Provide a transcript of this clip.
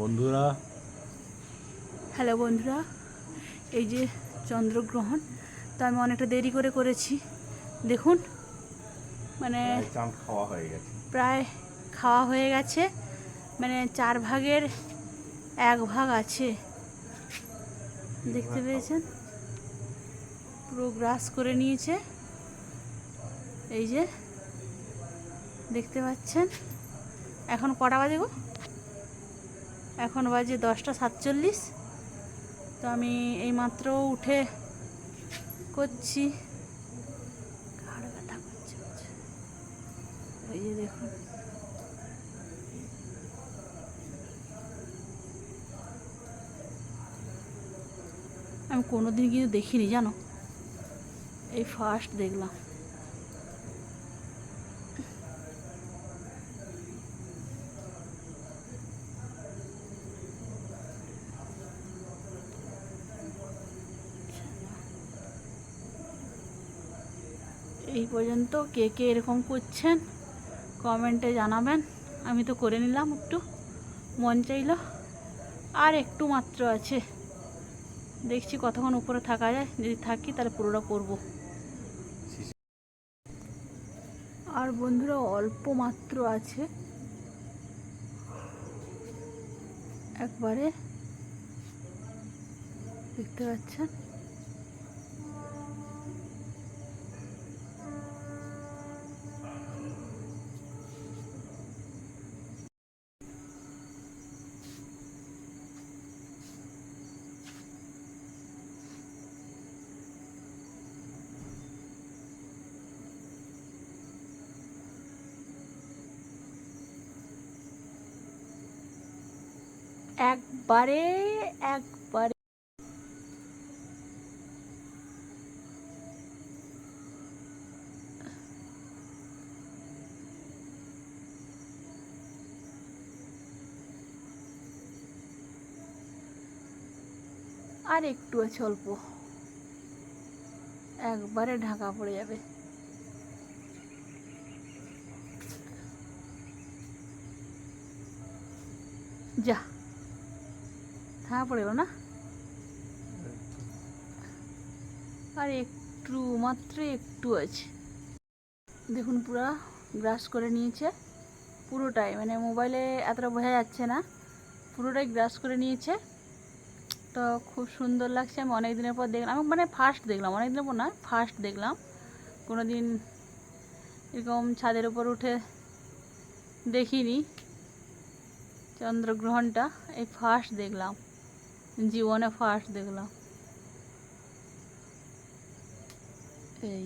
বন্ধুরা। হ্যালো বন্ধুরা এই যে চন্দ্রগ্রহণ তো আমি অনেকটা দেরি করে করেছি। দেখুন মানে খাওয়া হয়ে গেছে। প্রায় খাওয়া হয়ে গেছে। মানে চার ভাগের এক ভাগ আছে। দেখতে পেয়েছেন? পুরো গ্রাস করে নিয়েছে। এই যে দেখতে পাচ্ছেন? এখন কটা বাজে গো? এখন বাজে দশটা সাতচল্লিশ। তো আমি এইমাত্র উঠে করছি। ব্যথা করছে। এই যে দেখুন। আমি কোনোদিন কিন্তু দেখিনি, জানো? এই ফার্স্ট দেখলাম। এই পর্যন্ত কে কে এরকম করছেন কমেন্টে জানাবেন। আমি তো করে নিলাম একটু, মন চাইলো। আর একটু মাত্র আছে। দেখছি কতক্ষণ উপরে থাকা যায়। যদি থাকি তাহলে পুরোটা করব। আর বন্ধুরা অল্প মাত্র আছে। একবারে দেখতে পাচ্ছেন? একবারে একবারে। আর একটু আছে অল্প। একবারে ঢাকা পড়ে যাবে। যা। ঢাকা পড়ে না? আর একটু, মাত্র একটু আছে। দেখুন, পুরা ব্রাশ করে নিয়েছে। পুরোটাই মানে মোবাইলে এতটা বোঝা যাচ্ছে না। পুরোটাই গ্রাস করে নিয়েছে। তো খুব সুন্দর লাগছে। আমি অনেক দিনের পর দেখলাম, আমি মানে ফার্স্ট দেখলাম, অনেক দিনের পর না ফার্স্ট দেখলাম। কোনো দিন এরকম ছাদের উপর উঠে দেখিনি। চন্দ্রগ্রহণটা, এই ফার্স্ট দেখলাম। জীবনে ফার্স্ট দেখলাম। এই।